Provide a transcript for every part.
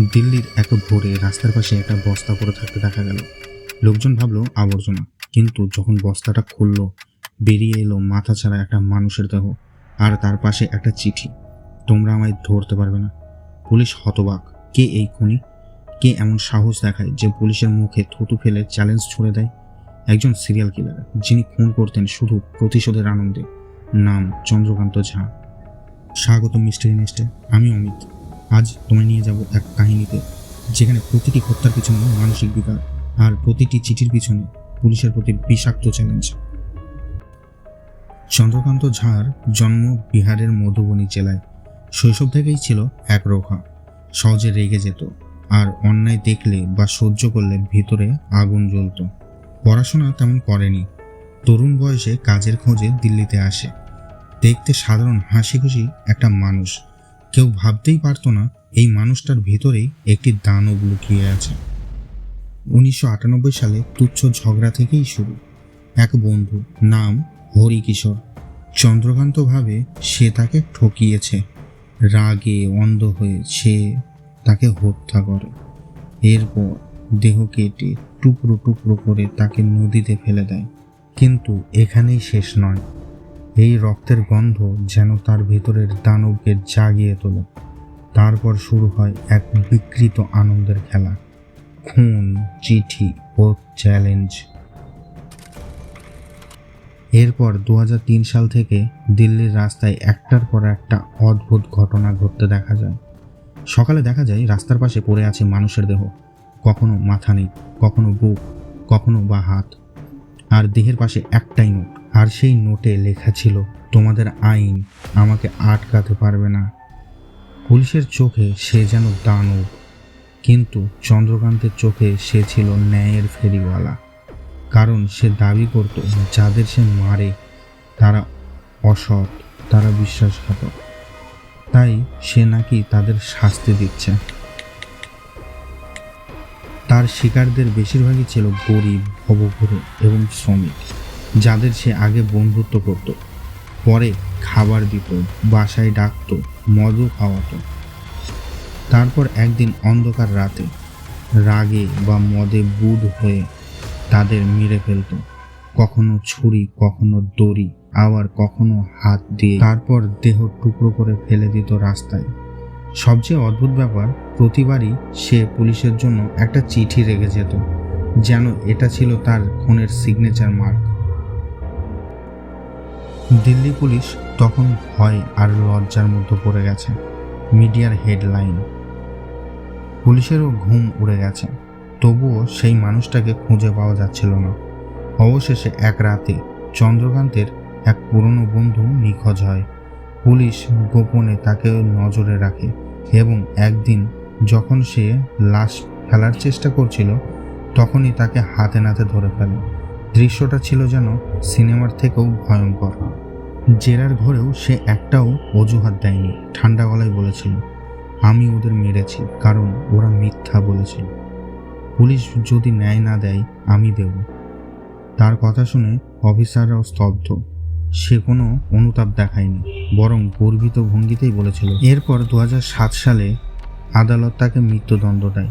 দিল্লির এক ভোরে রাস্তার পাশে একটা বস্তা পড়ে থাকতে দেখা গেল। লোকজন ভাবলো, আবর্জনা। কিন্তু যখন বস্তাটা খুললো, বেরিয়ে এলো মাথা ছাড়া একটা মানুষের দেহ আর তার পাশে একটা চিঠি। তোমরা আমায় ধরতে পারবে না। পুলিশ হতবাক। কে এই খুনি? কে এমন সাহস দেখায় যে পুলিশের মুখে থুতু ফেলে চ্যালেঞ্জ ছুড়ে দেয়? একজন সিরিয়াল কিলার যিনি খুন করতেন শুধু প্রতিশোধের আনন্দে। নাম চন্দ্রকান্ত ঝা। স্বাগত মিস্টার নেস্টে আমি অমিত। আজ তোমায় নিয়ে যাব এক কাহিনীতে, যেখানে প্রতিটি হত্যার পিছনে মানসিক বিকার আর প্রতিটি চিঠির পিছনে পুলিশের প্রতি বিষাক্ত চ্যালেঞ্জ চন্দ্রকান্ত ঝার জন্ম বিহারের মধুবনী জেলায়। শৈশব থেকেই ছিল একরোখা সহজে রেগে যেত আর অন্যায় দেখলে বা সহ্য করলে ভিতরে আগুন জ্বলতো। পড়াশোনা তেমন করেনি। তরুণ বয়সে কাজের খোঁজে দিল্লিতে আসে। দেখতে সাধারণ হাসি খুশি একটা মানুষ। কেউ ভাবতেই পারতো না এই মানুষটার ভিতরেই একটি দানব লুকিয়ে আছে। উনিশশো আটানব্বই সালে তুচ্ছ ঝগড়া থেকেই শুরু। এক বন্ধু নাম হরিকিশোর। চন্দ্রকান্ত ভাবে সে তাকে ঠকিয়েছে। রাগে অন্ধ হয়ে সে তাকে হত্যা করে। এরপর দেহ কেটে টুকরো টুকরো করে তাকে নদীতে ফেলে দেয়। কিন্তু এখানেই শেষ নয়। এই রক্তের গন্ধ যেন তার ভিতরের দানবকে জাগিয়ে তোলে। তারপর শুরু হয় এক বিকৃত আনন্দের খেলা। খুন, চিঠি ও চ্যালেঞ্জ। এরপর দু হাজার তিন সাল থেকে দিল্লির রাস্তায় একটার পর একটা অদ্ভুত ঘটনা ঘটতে দেখা যায়। সকালে দেখা যায় রাস্তার পাশে পড়ে আছে মানুষের দেহ। কখনো মাথা নেই, কখনো বুক, কখনো বা হাত। আর দেহের পাশে একটাই নোট। আর সেই নোটে লেখা ছিল, তোমাদের আইন আমাকে আটকাতে পারবে না। পুলিশের চোখে সে যেন দানব, কিন্তু চন্দ্রকান্তের চোখে সে ছিল ন্যায়ের ফেরিওয়ালা। কারণ সে দাবি করত, যাদের সে মারে, তারা অসৎ, তারা বিশ্বাসঘাতক। তাই সে নাকি তাদের শাস্তি দিচ্ছে। তার শিকারদের বেশিরভাগই ছিল গরিব, ভবঘুরে এবং শ্রমিক, যাদের সে আগে বন্ধুত্ব করত। পরে খাবার দিত, বাসায় ডাকত, মদও খাওয়াত। তারপর একদিন অন্ধকার রাতে রাগে বা মদে বুধ হয়ে তাদের মেরে ফেলত। কখনো ছুরি, কখনো দড়ি, আবার কখনো হাত দিয়ে তারপর দেহ টুকরো করে ফেলে দিত রাস্তায়। সবচেয়ে অদ্ভুত ব্যাপার, প্রতিবারই সে পুলিশের জন্য একটা চিঠি রেখে যেত, যেন এটা ছিল তার খুনের সিগনেচার মার্ক দিল্লি পুলিশ তখন ভয় আর লজ্জার মধ্যে পড়ে গেছে, মিডিয়ার হেডলাইন পুলিশেরও ঘুম উড়ে গেছে, তবুও সেই মানুষটাকে খুঁজে পাওয়া যাচ্ছিল না। অবশেষে এক রাতে চন্দ্রকান্তের এক পুরনো বন্ধু নিখোঁজ হয়, পুলিশ গোপনে তাকে নজরে রাখে। এবং একদিন যখন সে লাশ ফেলার চেষ্টা করছিল, তখনই তাকে হাতে নাতে ধরে ফেলে। দৃশ্যটা ছিল যেন সিনেমার থেকেও ভয়ঙ্কর। জেরার ঘরেও সে একটাও অজুহাত দেয়নি। ঠান্ডা গলায় বলেছিল, আমি ওদের মেরেছি, কারণ ওরা মিথ্যা বলেছিল পুলিশ যদি ন্যায় না দেয়, আমি দেব। তার কথা শুনে অফিসাররাও স্তব্ধ। সে কোনো অনুতাপ দেখায়নি, বরং গর্বিত ভঙ্গিতেই বলেছিল, এরপর দু হাজার সাত সালে আদালত তাকে মৃত্যুদণ্ড দেয়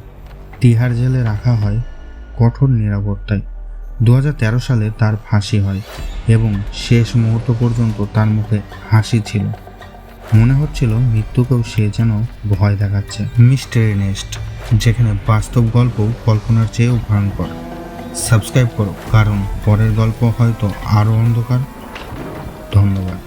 তিহার জেলে রাখা হয় কঠোর নিরাপত্তায়। দু হাজার তেরো সালে তার ফাঁসি হয় এবং শেষ মুহূর্ত পর্যন্ত তার মুখে হাসি ছিল। মনে হচ্ছিল মৃত্যুকেও সে যেন ভয় দেখাচ্ছে। মিস্টার নেস্ট যেখানে বাস্তব গল্প কল্পনার চেয়েও ভয়ঙ্কর। সাবস্ক্রাইব করো, কারণ পরের গল্প হয়তো আরও অন্ধকার ধন্যবাদ।